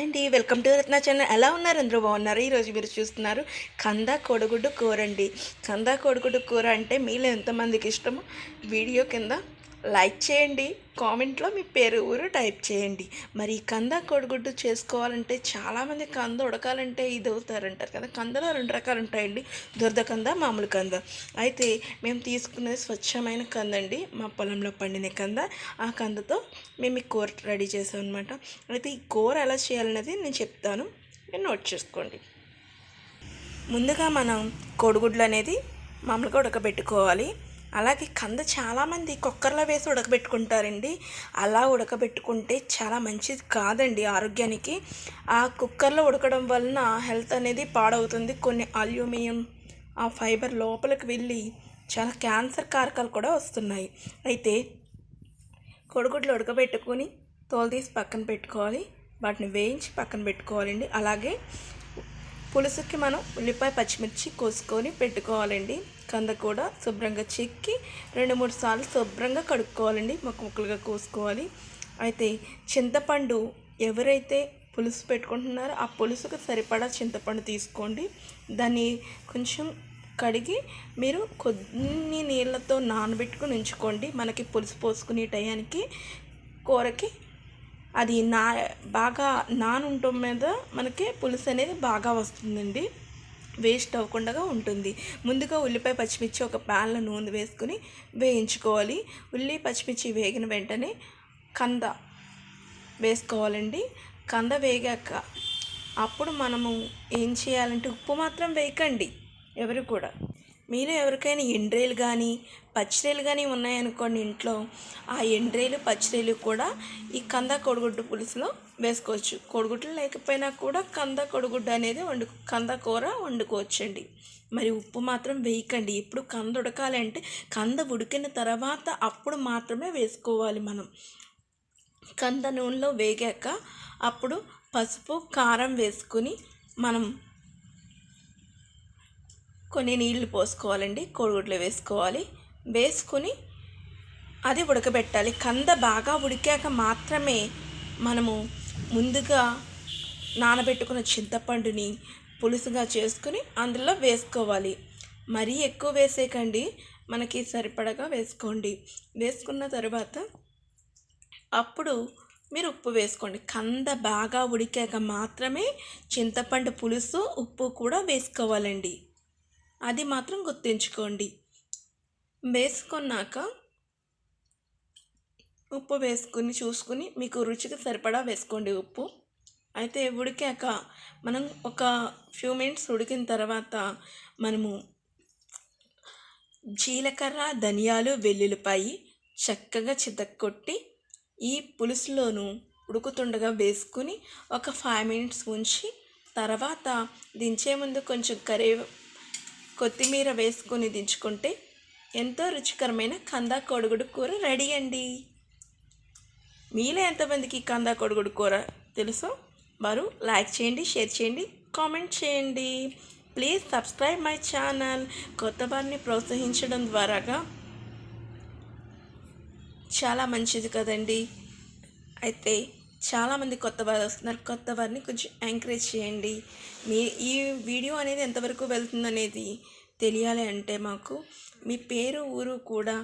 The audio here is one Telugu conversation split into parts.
హాయ్ అండి వెల్కమ్ టు రత్న ఛానల్ ఎలా ఉన్నారు? అందరూ బాగున్నారు? ఈరోజు మీరు చూస్తున్నారు కంద కోడిగుడ్డు కూర అండి. కంద కోడిగుడ్డు కూర అంటే మీలో ఎంతమందికి ఇష్టమో వీడియో కింద లైక్ చేయండి కామెంట్లో మీ పేరు ఊరు టైప్ చేయండి. మరి ఈ కంద కోడిగుడ్డు చేసుకోవాలంటే చాలామంది కంద ఉడకాలంటే ఇది అవుతారంటారు కదా కందలో రెండు రకాలు ఉంటాయండి. దురద కంద మామూలు కంద. అయితే మేము తీసుకున్నది స్వచ్ఛమైన కంద అండి. మా పొలంలో పండిన కంద. ఆ కందతో మేము ఈ కూర రెడీ చేసాం అనమాట అయితే ఈ కూర ఎలా చేయాలనేది నేను చెప్తాను. మీరు నోట్ చేసుకోండి. ముందుగా మనం కోడిగుడ్లు అనేది మామూలుగా ఉడకబెట్టుకోవాలి. అలాగే కంద చాలామంది కుక్కర్లో వేసి ఉడకబెట్టుకుంటారండి. అలా ఉడకబెట్టుకుంటే చాలా మంచిది కాదండి ఆరోగ్యానికి. ఆ కుక్కర్లో ఉడకడం వలన హెల్త్ అనేది పాడవుతుంది. కొన్ని అల్యూమినియం ఆ ఫైబర్ లోపలికి వెళ్ళి చాలా క్యాన్సర్ కారకాలు కూడా వస్తున్నాయి. అయితే కొడుగుడ్లు ఉడకబెట్టుకొని తోలు తీసి పక్కన పెట్టుకోవాలి. వాటిని వేయించి పక్కన పెట్టుకోవాలండి. అలాగే పులుసుకి మనం ఉల్లిపాయ పచ్చిమిర్చి కోసుకొని పెట్టుకోవాలండి. కంద కూడా శుభ్రంగా చెక్కి రెండు మూడు సార్లు శుభ్రంగా కడుక్కోవాలండి. ముక్క ముక్కలుగా కోసుకోవాలి. అయితే చింతపండు ఎవరైతే పులుసు పెట్టుకుంటున్నారో ఆ పులుసుకు సరిపడా చింతపండు తీసుకోండి. దాన్ని కొంచెం కడిగి మీరు కొన్ని నీళ్ళతో నానబెట్టుకుని ఉంచుకోండి. మనకి పులుసు పోసుకునే టయానికి కూరకి అది నా బాగా నానుంటం మీద మనకి పులుసు అనేది బాగా వస్తుందండి. వేస్ట్ అవ్వకుండా ఉంటుంది. ముందుగా ఉల్లిపాయ పచ్చిమిర్చి ఒక ప్యాన్లో నూనె వేసుకుని వేయించుకోవాలి. ఉల్లి పచ్చిమిర్చి వేగిన వెంటనే కంద వేసుకోవాలండి. కంద వేగాక అప్పుడు మనము ఏం చేయాలంటే ఉప్పు మాత్రం వేయకండి ఎవరు కూడా. మీరు ఎవరికైనా ఎండ్రేలు కానీ పచ్చిరేలు కానీ ఉన్నాయనుకోండి ఇంట్లో ఆ ఎండ్రేలు పచ్చిరేలు కూడా ఈ కంద కొడుగుడ్డు పులుసులో వేసుకోవచ్చు. కొడుగుడ్లు లేకపోయినా కూడా కంద కొడుగుడ్డు అనేది వండు కంద కూర వండుకోవచ్చండి. మరి ఉప్పు మాత్రం వేయకండి. ఇప్పుడు కంద ఉడకాలంటే కంద ఉడికిన తర్వాత అప్పుడు మాత్రమే వేసుకోవాలి మనం. కంద నూనెలో వేగాక అప్పుడు పసుపు కారం వేసుకుని మనం కొన్ని నీళ్ళు పోసుకోవాలండి కోడిగుడ్లు వేసుకోవాలి. వేసుకుని అది ఉడకబెట్టాలి. కంద బాగా ఉడికాక మాత్రమే మనము ముందుగా నానబెట్టుకున్న చింతపండుని పులుసుగా చేసుకుని అందులో వేసుకోవాలి. మరీ ఎక్కువ వేసేకండి మనకి సరిపడగా వేసుకోండి. వేసుకున్న తర్వాత అప్పుడు మీరు ఉప్పు వేసుకోండి. కంద బాగా ఉడికాక మాత్రమే చింతపండు పులుసు ఉప్పు కూడా వేసుకోవాలండి. అది మాత్రం గుర్తుంచుకోండి. వేసుకున్నాక ఉప్పు వేసుకుని చూసుకుని మీకు రుచికి సరిపడా వేసుకోండి ఉప్పు. అయితే ఉడికాక మనం ఒక ఫ్యూ మినిట్స్ ఉడికిన తర్వాత మనము జీలకర్ర ధనియాలు వెల్లుల్లిపాయి చక్కగా చితక్కొట్టి ఈ పులుసులోను ఉడుకుతుండగా వేసుకుని ఒక ఫైవ్ మినిట్స్ ఉంచి తర్వాత దించే ముందు కొంచెం కరే కొత్తిమీర వేసుకొని దించుకుంటే ఎంతో రుచికరమైన కందా కోడిగుడు కూర రెడీ అండి. మీలో ఎంతమందికి కందా కోడిగుడు కూర తెలుసో వారు లైక్ చేయండి షేర్ చేయండి కామెంట్ చేయండి. Please subscribe my channel. కొత్త వారిని ప్రోత్సహించడం ద్వారాగా చాలా మంచిది కదండి. అయితే చాలామంది కొత్త వారు వస్తున్నారు. కొత్త వారిని కొంచెం ఎంకరేజ్ చేయండి. మీ ఈ వీడియో అనేది ఎంతవరకు వెళ్తుందనేది తెలియాలి అంటే మాకు మీ పేరు ఊరు కూడా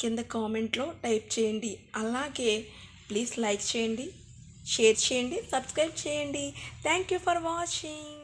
కింద కామెంట్లో టైప్ చేయండి. అలాగే ప్లీజ్ లైక్ చేయండి షేర్ చేయండి సబ్స్క్రైబ్ చేయండి. Thank you for watching